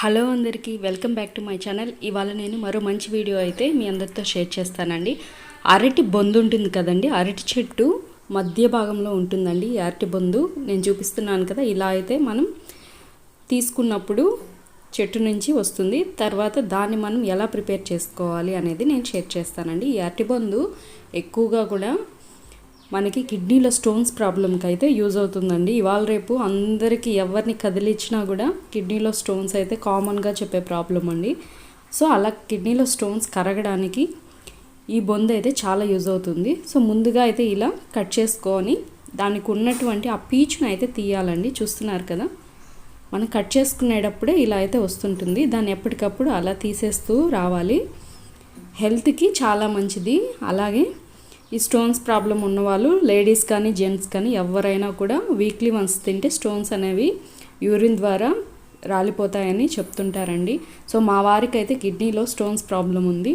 Hello అందరికీ welcome back to my channel. ఇవాళ నేను మరో మంచి వీడియో అయితే మీ అందరితో షేర్ చేస్తానండి. అరటి బొందు ఉంటుంది కదండి అరటి చెట్టు మధ్య భాగంలో ఉంటుందండి ఈ అరటి బొందు. నేను చూపిస్తున్నాను కదా ఇలా అయితే మనం తీసుకున్నప్పుడు చెట్టు నుంచి వస్తుంది. తర్వాత దాన్ని మనం ఎలా ప్రిపేర్ చేసుకోవాలి అనేది నేను షేర్ చేస్తానండి. ఈ అరటి బొందు ఎక్కువగా కూడా మనకి కిడ్నీలో స్టోన్స్ ప్రాబ్లంకి అయితే యూజ్ అవుతుందండి. ఇవాళ రేపు అందరికీ ఎవరిని కదిలించినా కూడా కిడ్నీలో స్టోన్స్ అయితే కామన్గా చెప్పే ప్రాబ్లం అండి. సో అలా కిడ్నీలో స్టోన్స్ కరగడానికి ఈ బొంద అయితే చాలా యూజ్ అవుతుంది. సో ముందుగా అయితే ఇలా కట్ చేసుకొని దానికి ఉన్నటువంటి ఆ పీచును అయితే తీయాలండి. చూస్తున్నారు కదా? మనం కట్ చేసుకునేటప్పుడే ఇలా అయితే వస్తుంటుంది. దాన్ని ఎప్పటికప్పుడు అలా తీసేస్తూ రావాలి. హెల్త్కి చాలా మంచిది. అలాగే ఈ స్టోన్స్ ప్రాబ్లం ఉన్నవాళ్ళు లేడీస్ కానీ జెంట్స్ కానీ ఎవరైనా కూడా వీక్లీ వన్స్ తింటే స్టోన్స్ అనేవి యూరిన్ ద్వారా రాలిపోతాయని చెప్తుంటారండి. సో మా వారికి అయితే కిడ్నీలో స్టోన్స్ ప్రాబ్లం ఉంది.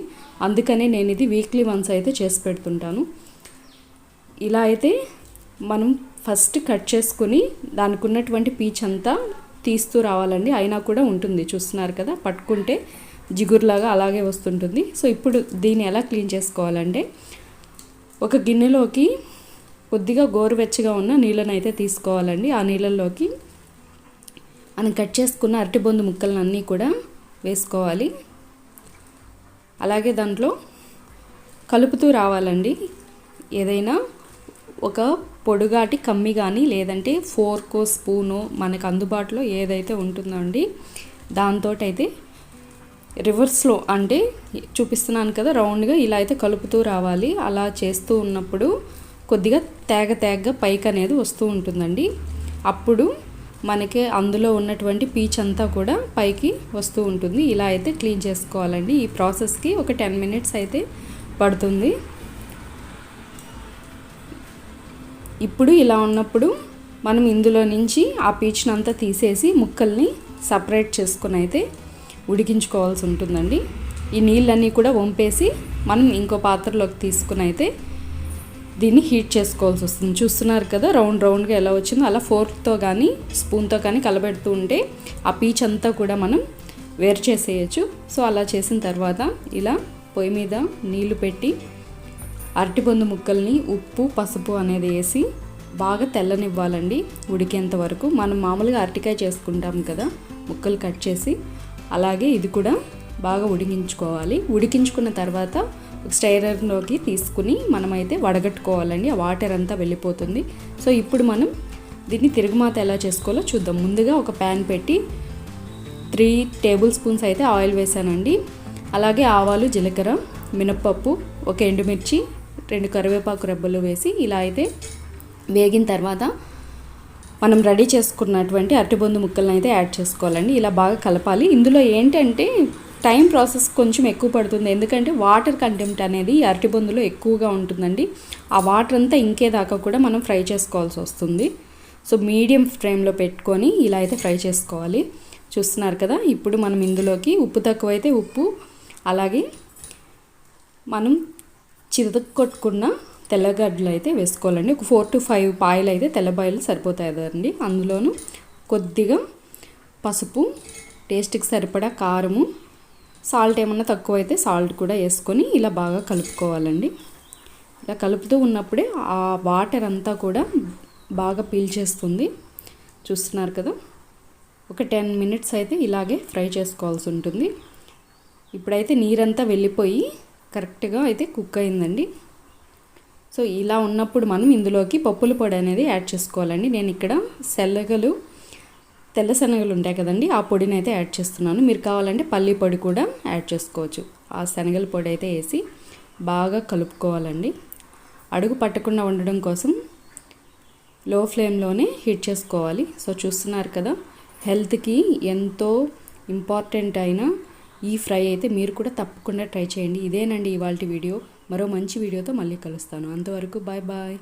అందుకనే నేను ఇది వీక్లీ వన్స్ అయితే చేసి పెడుతుంటాను. ఇలా అయితే మనం ఫస్ట్ కట్ చేసుకుని దానికి ఉన్నటువంటి పీచ్ అంతా తీస్తూ రావాలండి. అయినా కూడా ఉంటుంది. చూస్తున్నారు కదా పట్టుకుంటే జిగురులాగా అలాగే వస్తుంటుంది. సో ఇప్పుడు దీన్ని ఎలా క్లీన్ చేసుకోవాలంటే ఒక గిన్నెలోకి కొద్దిగా గోరువెచ్చగా ఉన్న నీళ్ళని అయితే తీసుకోవాలండి. ఆ నీళ్ళల్లోకి మనం కట్ చేసుకున్న అరటిబొందు ముక్కలను అన్నీ కూడా వేసుకోవాలి. అలాగే దాంట్లో కలుపుతూ రావాలండి. ఏదైనా ఒక పొడుగాటి కమ్మి కానీ లేదంటే ఫోర్కో స్పూను మనకు అందుబాటులో ఏదైతే ఉంటుందో అండి దాంతో అయితే రివర్స్లో అంటే చూపిస్తున్నాను కదా రౌండ్గా ఇలా అయితే కలుపుతూ రావాలి. అలా చేస్తూ ఉన్నప్పుడు కొద్దిగా తేగ తేగగా పైకి అనేది వస్తూ ఉంటుందండి. అప్పుడు మనకి అందులో ఉన్నటువంటి పీచ్ అంతా కూడా పైకి వస్తూ ఉంటుంది. ఇలా అయితే క్లీన్ చేసుకోవాలండి. ఈ ప్రాసెస్కి ఒక టెన్ మినిట్స్ అయితే పడుతుంది. ఇప్పుడు ఇలా ఉన్నప్పుడు మనం ఇందులో నుంచి ఆ పీచ్నంతా తీసేసి ముక్కల్ని సపరేట్ చేసుకుని అయితే ఉడికించుకోవాల్సి ఉంటుందండి. ఈ నీళ్ళన్నీ కూడా వంపేసి మనం ఇంకో పాత్రలోకి తీసుకుని అయితే దీన్ని హీట్ చేసుకోవాల్సి వస్తుంది. చూస్తున్నారు కదా రౌండ్ రౌండ్గా ఎలా వచ్చిందో అలా ఫోర్క్తో కానీ స్పూన్తో కానీ కలబెడుతూ ఉంటే ఆ పీచ్ అంతా కూడా మనం వేరు చేసేయచ్చు. సో అలా చేసిన తర్వాత ఇలా పొయ్యి మీద నీళ్ళు పెట్టి అరటిపొందు ముక్కల్ని ఉప్పు పసుపు అనేది వేసి బాగా తెల్లనివ్వాలండి ఉడికేంత వరకు. మనం మామూలుగా అరటికాయ చేసుకుంటాం కదా ముక్కలు కట్ చేసి అలాగే ఇది కూడా బాగా ఉడికించుకోవాలి. ఉడికించుకున్న తర్వాత స్టైరర్లోకి తీసుకుని మనమైతే వడగట్టుకోవాలండి. ఆ వాటర్ అంతా వెళ్ళిపోతుంది. సో ఇప్పుడు మనం దీన్ని తిరుగుమాత ఎలా చేసుకోవాలో చూద్దాం. ముందుగా ఒక ప్యాన్ పెట్టి త్రీ టేబుల్ స్పూన్స్ అయితే ఆయిల్ వేసానండి. అలాగే ఆవాలు జీలకర్ర మినప్పప్పు ఒక ఎండుమిర్చి రెండు కరివేపాకు రెబ్బలు వేసి ఇలా అయితే వేగిన తర్వాత మనం రెడీ చేసుకున్నటువంటి అరటిబొందు ముక్కలను అయితే యాడ్ చేసుకోవాలండి. ఇలా బాగా కలపాలి. ఇందులో ఏంటంటే టైం ప్రాసెస్ కొంచెం ఎక్కువ పడుతుంది. ఎందుకంటే వాటర్ కంటెంట్ అనేది అరటిబొందులో ఎక్కువగా ఉంటుందండి. ఆ వాటర్ అంతా ఇంకేదాకా కూడా మనం ఫ్రై చేసుకోవాల్సి వస్తుంది. సో మీడియం ఫ్లేమ్లో పెట్టుకొని ఇలా అయితే ఫ్రై చేసుకోవాలి. చూస్తున్నారు కదా ఇప్పుడు మనం ఇందులోకి ఉప్పు తక్కువైతే ఉప్పు అలాగే మనం చితకొట్టుకున్న తెల్లగడ్డలు అయితే వేసుకోవాలండి. ఒక ఫోర్ టు ఫైవ్ పాయలు అయితే తెల్లబాయలు సరిపోతాయి కదండి. అందులోను కొద్దిగా పసుపు టేస్ట్కి సరిపడా కారము సాల్ట్ ఏమన్నా తక్కువ అయితే సాల్ట్ కూడా వేసుకొని ఇలా బాగా కలుపుకోవాలండి. ఇలా కలుపుతూ ఉన్నప్పుడే ఆ వాటర్ అంతా కూడా బాగా పీల్చేస్తుంది చూస్తున్నారు కదా? ఒక టెన్ మినిట్స్ అయితే ఇలాగే ఫ్రై చేసుకోవాల్సి ఉంటుంది. ఇప్పుడైతే నీరంతా వెళ్ళిపోయి కరెక్ట్గా అయితే కుక్ అయిందండి. సో ఇలా ఉన్నప్పుడు మనం ఇందులోకి పప్పుల పొడి అనేది యాడ్ చేసుకోవాలండి. నేను ఇక్కడ శనగలు తెల్ల శనగలు ఉంటాయి కదండి ఆ పొడిని అయితే యాడ్ చేస్తున్నాను. మీరు కావాలంటే పల్లి పొడి కూడా యాడ్ చేసుకోవచ్చు. ఆ శనగల పొడి అయితే వేసి బాగా కలుపుకోవాలండి. అడుగు పట్టకుండా ఉండడం కోసం లో ఫ్లేమ్లోనే హీట్ చేసుకోవాలి. సో చూస్తున్నారు కదా హెల్త్కి ఎంతో ఇంపార్టెంట్ అయిన ఈ ఫ్రై అయితే మీరు కూడా తప్పకుండా ట్రై చేయండి. ఇదేనండి ఇవాళ వీడియో. మరో మంచి వీడియోతో మళ్ళీ కలుస్తాను. అంతవరకు బాయ్ బాయ్.